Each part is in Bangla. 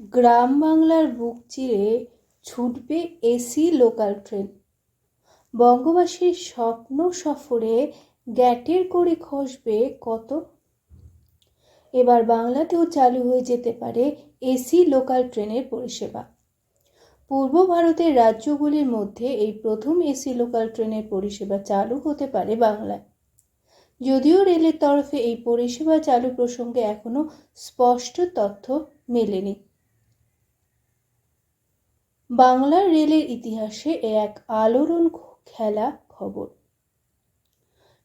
গ্রাম বাংলার বুক চিরে ছুটবে এসি লোকাল ট্রেন বঙ্গবাসীর স্বপ্ন সফরে গ্যাটের করে খসবে কত? এবার বাংলাতেও চালু হয়ে যেতে পারে এসি লোকাল ট্রেনের পরিষেবা। পূর্ব ভারতের রাজ্যগুলির মধ্যে এই প্রথম এসি লোকাল ট্রেনের পরিষেবা চালু হতে পারে বাংলায়। যদিও রেলের তরফে এই পরিষেবা চালু প্রসঙ্গে এখনও স্পষ্ট তথ্য মেলেনি। বাংলার রেলের ইতিহাসে এ এক আলোড়ন খেলা খবর।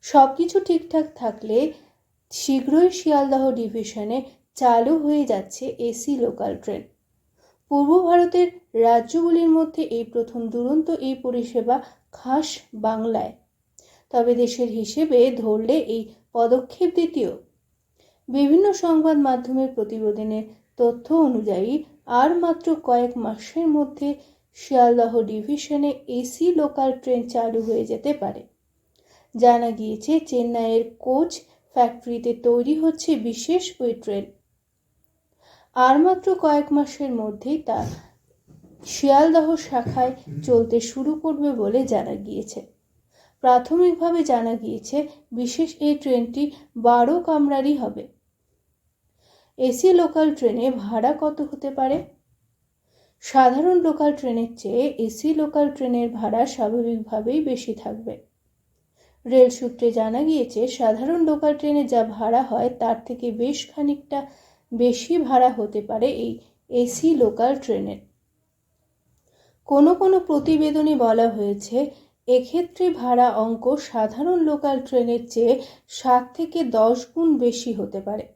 সব কিছু ঠিকঠাক থাকলে শীঘ্রই শিয়ালদহ ডিভিশনে চালু হয়ে যাচ্ছে এসি লোকাল ট্রেন। পূর্ব ভারতের রাজ্যগুলির মধ্যে এই প্রথম দুরন্ত এই পরিষেবা খাস বাংলায়। তবে দেশের হিসেবে ধরলে এই পদক্ষেপ দ্বিতীয়। বিভিন্ন সংবাদ মাধ্যমের প্রতিবেদনের তথ্য অনুযায়ী আর মাত্র কয়েক মাসের মধ্যে শিয়ালদহ ডিভিশনে এসি লোকাল ট্রেন চালু হয়ে যেতে পারে। জানা গিয়েছে, চেন্নাইয়ের কোচ ফ্যাক্টরিতে তৈরি হচ্ছে বিশেষ ওই ট্রেন। আর মাত্র কয়েক মাসের মধ্যেই তা শিয়ালদহ শাখায় চলতে শুরু করবে বলে জানা গিয়েছে। প্রাথমিকভাবে জানা গিয়েছে, বিশেষ এই ট্রেনটি বারো কামরারই হবে। এসি লোকাল ট্রেনে ভাড়া কত হতে পারে? সাধারণ লোকাল ট্রেনের চেয়ে এসি লোকাল ট্রেনের ভাড়া স্বাভাবিকভাবেই বেশি থাকবে। রেল সূত্রে জানা গিয়েছে, সাধারণ লোকাল ট্রেনে যা ভাড়া হয় তার থেকে বেশ খানিকটা বেশি ভাড়া হতে পারে এই এসি লোকাল ট্রেনের। কোনো কোনো প্রতিবেদনে বলা হয়েছে, এক্ষেত্রে ভাড়া অঙ্ক সাধারণ লোকাল ট্রেনের চেয়ে সাত থেকে দশ গুণ বেশি হতে পারে।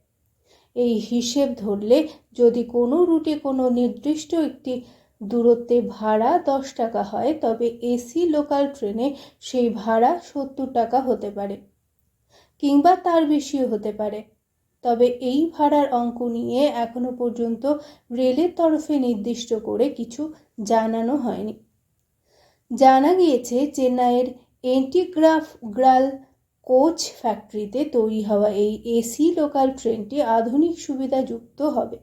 এই হিসেব ধরলে যদি কোনো রুটে কোনো নির্দিষ্ট একটি দূরত্বে ভাড়া দশ টাকা হয়, তবে এসি লোকাল ট্রেনে সেই ভাড়া সত্তর টাকা হতে পারে কিংবা তার বেশিও হতে পারে। তবে এই ভাড়ার অঙ্ক নিয়ে এখনও পর্যন্ত রেলের তরফে নির্দিষ্ট করে কিছু জানানো হয়নি। জানা গিয়েছে, চেন্নাইয়ের এন্টিগ্রাফ গ্রাল কোচ ফ্যাক্টরিতে তৈরি হওয়া এই এসি লোকাল ট্রেনটি আধুনিক সুবিধাযুক্ত হবে।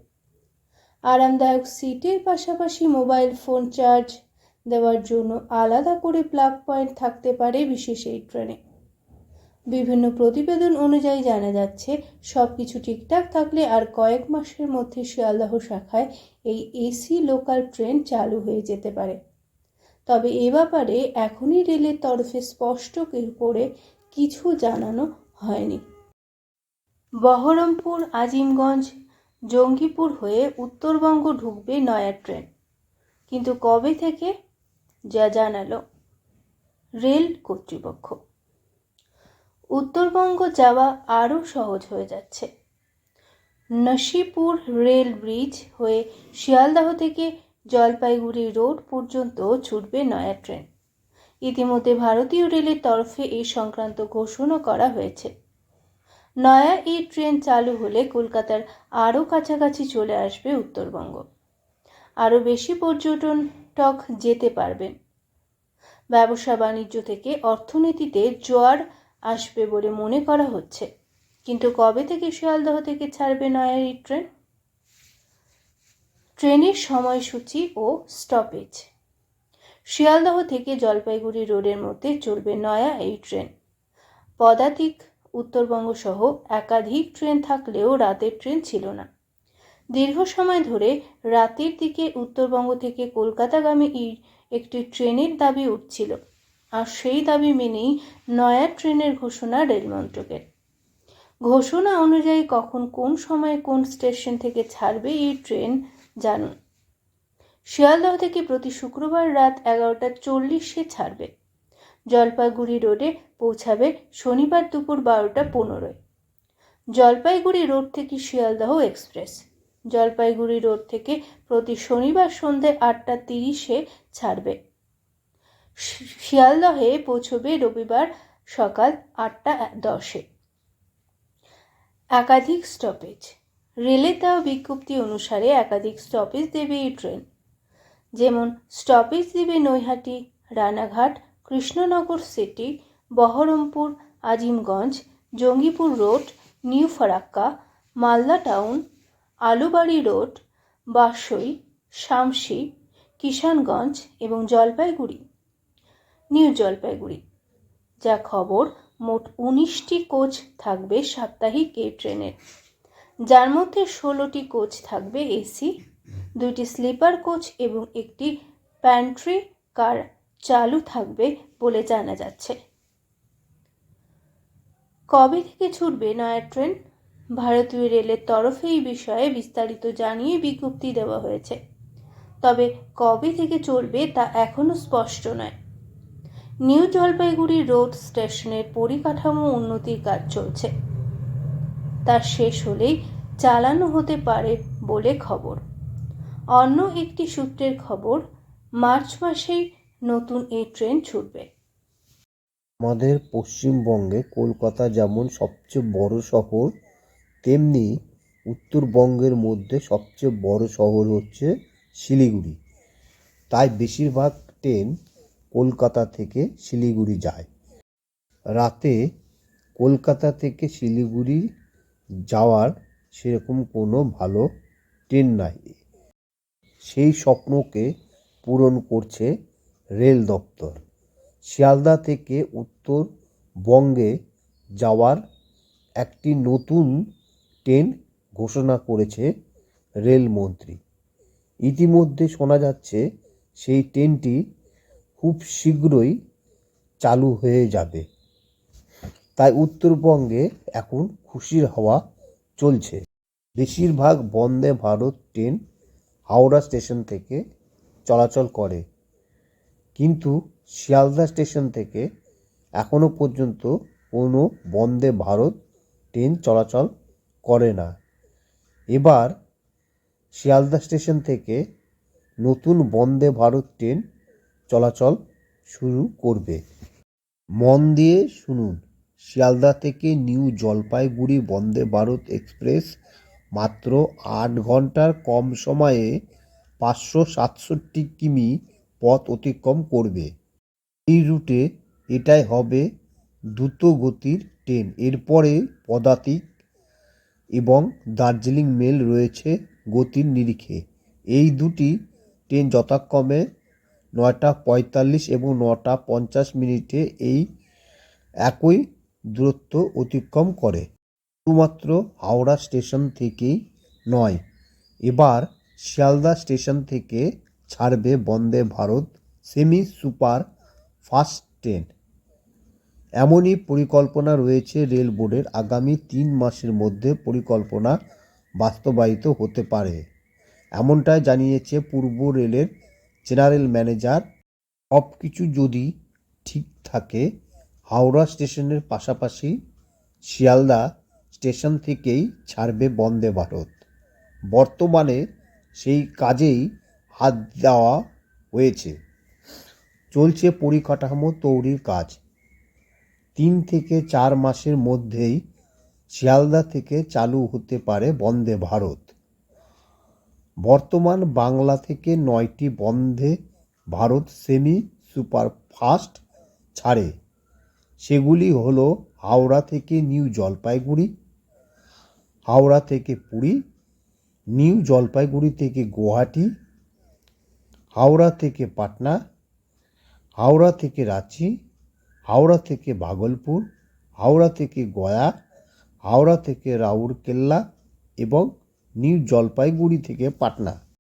আরামদায়ক সিটের পাশাপাশি মোবাইল ফোন চার্জ দেওয়ার জন্য আলাদা করে প্লাগ পয়েন্ট থাকতে পারে বিশেষ এই ট্রেনে বিভিন্ন প্রতিবেদন অনুযায়ী জানা যাচ্ছে সব কিছু ঠিকঠাক থাকলে আর কয়েক মাসের মধ্যে শিয়ালদহ শাখায় এই এসি লোকাল ট্রেন চালু হয়ে যেতে পারে। তবে এ ব্যাপারে এখনই রেলের তরফে স্পষ্ট করে কিছু জানানো হয়নি। বহরমপুর, আজিমগঞ্জ, জঙ্গিপুর হয়ে উত্তরবঙ্গ ঢুকবে নয়া ট্রেন। কিন্তু কবে থেকে? যা জানালো রেল কর্তৃপক্ষ। উত্তরবঙ্গ যাওয়া আরও সহজ হয়ে যাচ্ছে। নসিপুর রেল ব্রিজ হয়ে শিয়ালদাহ থেকে জলপাইগুড়ি রোড পর্যন্ত ছুটবে নয়া ট্রেন। ইতিমধ্যে ভারতীয় রেলের তরফে এই সংক্রান্ত ঘোষণা করা হয়েছে। নয়া এই ট্রেন চালু হলে কলকাতার আরও কাছাকাছি চলে আসবে উত্তরবঙ্গ। আরও বেশি পর্যটন টক যেতে পারবেন ব্যবসা বাণিজ্য থেকে অর্থনীতিতে জোয়ার আসবে বলে মনে করা হচ্ছে। কিন্তু কবে থেকে শিয়ালদহ থেকে ছাড়বে নয়া এই ট্রেন? ট্রেনের সময়সূচি ও স্টপেজ শিয়ালদহ থেকে জলপাইগুড়ি রোডের মধ্যে চলবে নয়া এই ট্রেন। পদাতিক উত্তরবঙ্গ সহ একাধিক ট্রেন থাকলেও রাতের ট্রেন ছিল না। দীর্ঘ সময় ধরে রাতের দিকে উত্তরবঙ্গ থেকে কলকাতাগামী একটি ট্রেনের দাবি উঠছিল, আর সেই দাবি মেনেই নয়া ট্রেনের ঘোষণা রেলমন্ত্রকের। ঘোষণা অনুযায়ী কখন কোন সময়ে কোন স্টেশন থেকে ছাড়বে এই ট্রেন জানুন। শিয়ালদহ থেকে প্রতি শুক্রবার রাত এগারোটা চল্লিশে ছাড়বে। জলপাইগুড়ি রোডে পৌঁছাবে শনিবার দুপুর বারোটা পনেরোয়। জলপাইগুড়ি রোড থেকে শিয়ালদহ এক্সপ্রেস। জলপাইগুড়ি রোড থেকে প্রতি শনিবার সন্ধে আটটা তিরিশে ছাড়বে। শিয়ালদহে পৌঁছবে রবিবার সকাল আটটা দশে। একাধিক স্টপেজ রেলে দেওয়া বিজ্ঞপ্তি অনুসারে একাধিক স্টপেজ দেবে এই ট্রেন। যেমন স্টপেজ দেবে Naihati, Ranaghat, Krishnanagar city, Baharampur, Azimganj, Jangipur road, new Farakka, Malda town, Aluabari road Barsoi Samsi, Kishanganj এবং জলপাইগুড়ি। নিউ জলপাইগুড়ি। যা খবর, মোট উনিশটি কোচ থাকবে সাপ্তাহিক এই ট্রেনের। যার মধ্যে ষোলোটি কোচ থাকবে এসি দুইটি স্লিপার কোচ এবং একটি প্যান্ট্রি কার চালু থাকবে বলে জানা যাচ্ছে। কবে থেকে ছুটবে নয়া ট্রেন? ভারতীয় রেলের তরফে এই বিষয়ে বিস্তারিত জানিয়ে বিজ্ঞপ্তি দেওয়া হয়েছে। তবে কবে থেকে চলবে তা এখনও স্পষ্ট নয়। নিউ জলপাইগুড়ি রোড স্টেশনের পরিকাঠামো উন্নতির কাজ চলছে। তা শেষ হলেই চালানো হতে পারে বলে খবর। অন্য একটি সূত্রের খবর, মার্চ মাসেই নতুন এই ট্রেন ছুটবে। আমাদের পশ্চিমবঙ্গে কলকাতা যেমন সবচেয়ে বড় শহর, তেমনি উত্তরবঙ্গের মধ্যে সবচেয়ে বড় শহর হচ্ছে শিলিগুড়ি। তাই বেশিরভাগ ট্রেন কলকাতা থেকে শিলিগুড়ি যায়। রাতে কলকাতা থেকে শিলিগুড়ি যাওয়ার সেরকম কোনো ভালো ট্রেন নাই। সেই স্বপ্নকে পূরণ করছে রেল দপ্তর। শিয়ালদা থেকে উত্তরবঙ্গে যাওয়ার একটি নতুন ট্রেন ঘোষণা করেছে রেলমন্ত্রী ইতিমধ্যে শোনা যাচ্ছে, সেই ট্রেনটি খুব শীঘ্রই চালু হয়ে যাবে। তাই উত্তরবঙ্গে এখন খুশির হাওয়া চলছে। বেশিরভাগ বন্দে ভারত ট্রেন হাওড়া স্টেশন থেকে চলাচল করে। কিন্তু শিয়ালদা স্টেশন থেকে এখনও পর্যন্ত কোনো বন্দে ভারত ট্রেন চলাচল করে না। এবার শিয়ালদা স্টেশন থেকে নতুন বন্দে ভারত ট্রেন চলাচল শুরু করবে। মন দিয়ে শুনুন, শিয়ালদা থেকে নিউ জলপাইগুড়ি বন্দে ভারত এক্সপ্রেস মাত্র আট ঘণ্টার কম সময়ে পাঁচশো সাতষট্টি কিমি পথ অতিক্রম করবে। এই রুটে এটাই হবে দ্রুত গতির ট্রেন। এরপরে পদাতিক এবং দার্জিলিং মেল রয়েছে গতির নিরিখে। এই দুটি ট্রেন যথাক্রমে নয়টা পঁয়তাল্লিশ এবং নটা পঞ্চাশ মিনিটে এই একই দূরত্ব অতিক্রম করে। শুধুমাত্র হাওড়া স্টেশন থেকেই নয়, এবার শিয়ালদা স্টেশন থেকে ছাড়বে Vande Bharat semi super fast train. এমনই পরিকল্পনা রয়েছে রেল বোর্ডের। আগামী তিন মাসের মধ্যে পরিকল্পনা বাস্তবায়িত হতে পারে। এমনটাই জানিয়েছে পূর্ব রেলের জেনারেল ম্যানেজার। সব কিছু যদি ঠিক থাকে, হাওড়া স্টেশনের পাশাপাশি শিয়ালদা স্টেশন থেকেই ছাড়বে বন্দে ভারত। বর্তমানে সেই কাজেই হাত দেওয়া হয়েছে। চলছে পরিকাঠামো তৈরির কাজ। তিন থেকে চার মাসের মধ্যেই শিয়ালদা থেকে চালু হতে পারে বন্দে ভারত। বর্তমান বাংলা থেকে নয়টি Vande Bharat semi super fast ছাড়ে। সেগুলি হলো হাওড়া থেকে নিউ জলপাইগুড়ি হাওড়া থেকে পুরী, নিউ জলপাইগুড়ি থেকে গুয়াহাটি, হাওড়া থেকে পাটনা, হাওড়া থেকে রাঁচি, হাওড়া থেকে ভাগলপুর, হাওড়া থেকে গয়া, হাওড়া থেকে রাউরকেল্লা এবং নিউ জলপাইগুড়ি থেকে পাটনা।